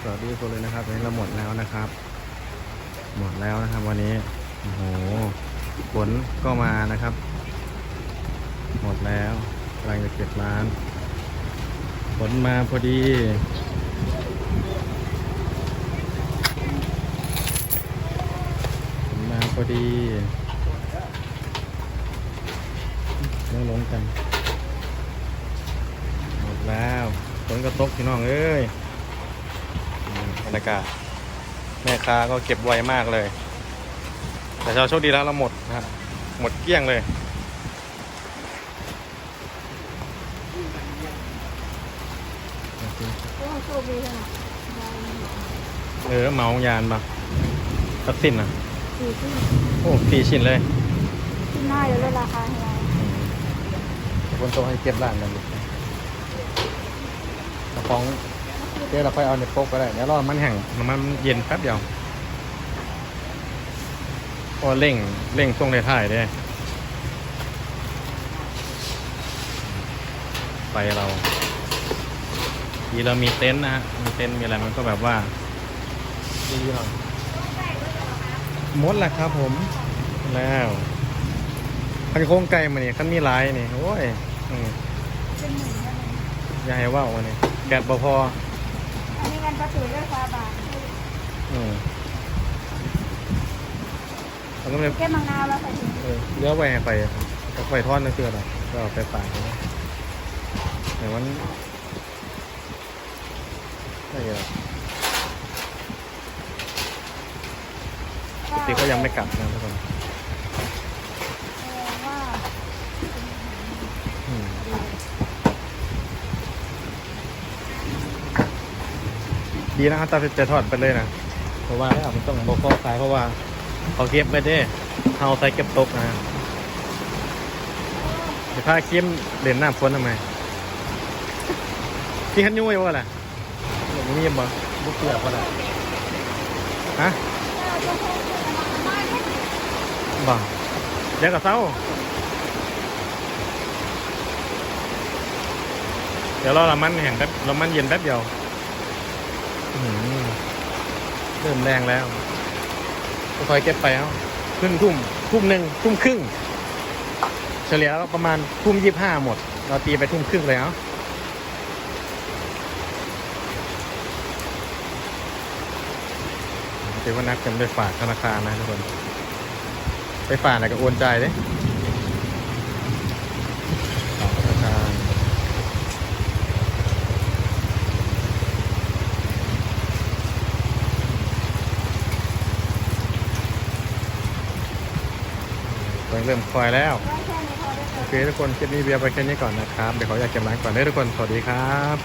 สวัสดีทุกคนเลยนะครับวันนี้เราหมดแล้วนะครับ หมดแล้วนะครับ วันนี้โอ้โหฝนก็มานะครับ หมดแล้วกำลังจะเก็บร้านฝนมาพอดีฝนมาพอดีต้องลงกัน หมดแล้วฝนก็ตกพี่น้องเอ้ย รรยากาศแม่ค้าก็เก็บไวมากเลย แต่เราโชคดีแล้วเราหมดนะครับหมดเกลี้ยงเลยโอ้โชคดีขนาดได้เออเหมายานปะตัดสินอะสี่ที่โอ้สี่ชิ้นเลยที่น้อยแล้วลดราคาให้เราคนโตให้เก็บร้านกันดิกระป๋อง เดี๋ยวเราค่อยเอาในโป๊กก็ได้เดี๋ยวรอมันแห้งมันมันเย็นแป๊บเดียวพอเร่งเร่งช่วงท้ายๆเด้ไปเราทีเรามีเต็นท์นะฮะมีเต็นท์มีอะไรมันก็แบบว่าดีหน่อยหมดแหละครับผมแล้วคันโค้งไก่มาเนี่ยคันมีหลายนี่โอ้ยอืมเป็นหนึ่งเท่านั้นอย่าให้ว่าววันนี้แกดบ่พออันนี้กัน ประตูด้วยฟ้าบานอืมแล้วก็เลยแก้มังนาวแล้วใส่ถุงเออเลี้ยวไปให้ไปก็ไปทอดนั่นคืออะไรก็เอาไปฝากนะแต่วันไม่เยอะปกติเขายังไม่กลับนะทุกคนแสดงว่าอืม ดีนะครับตัดสินใจทอดไปเลยนะเพราะว่าแล้วมันต้องบอกข้อสายเพราะว่าเขาเก็บไปเด้เฮาใส่เก็บตกนะเดี๋ยวพาคิมเด่นหน้าฝนทำไมพี่ขันยุ่ยวะล่ะอย่างนี้บ่บุกเกลือบ่ล่ะฮะบ่เดี๋ยวกับเศร้าเดี๋ยวรอละมันแห้งแป๊บละมันเย็นแป๊บเดียวอื้อหือ เริ่มแรงแล้วค่อยๆเก็บไปเอาครึ่งทุ่มทุ่มหนึ่งทุ่มครึ่ง เฉลี่ยแล้วประมาณทุ่มยี่ห้าหมด เราตีไปทุ่มครึ่งเลยเอาถือว่านักกันไปฝากธนาคารนะทุกคน ไปฝากอะไรก็โอนใจเด้ากธนาคาร เริ่มคอยแล้ว โอเคทุกคนคลิปนี้เบียร์ไปแค่นี้ก่อนนะครับ เดี๋ยวขออยากเก็บร้านก่อนเด้อทุกคน สวัสดีครับ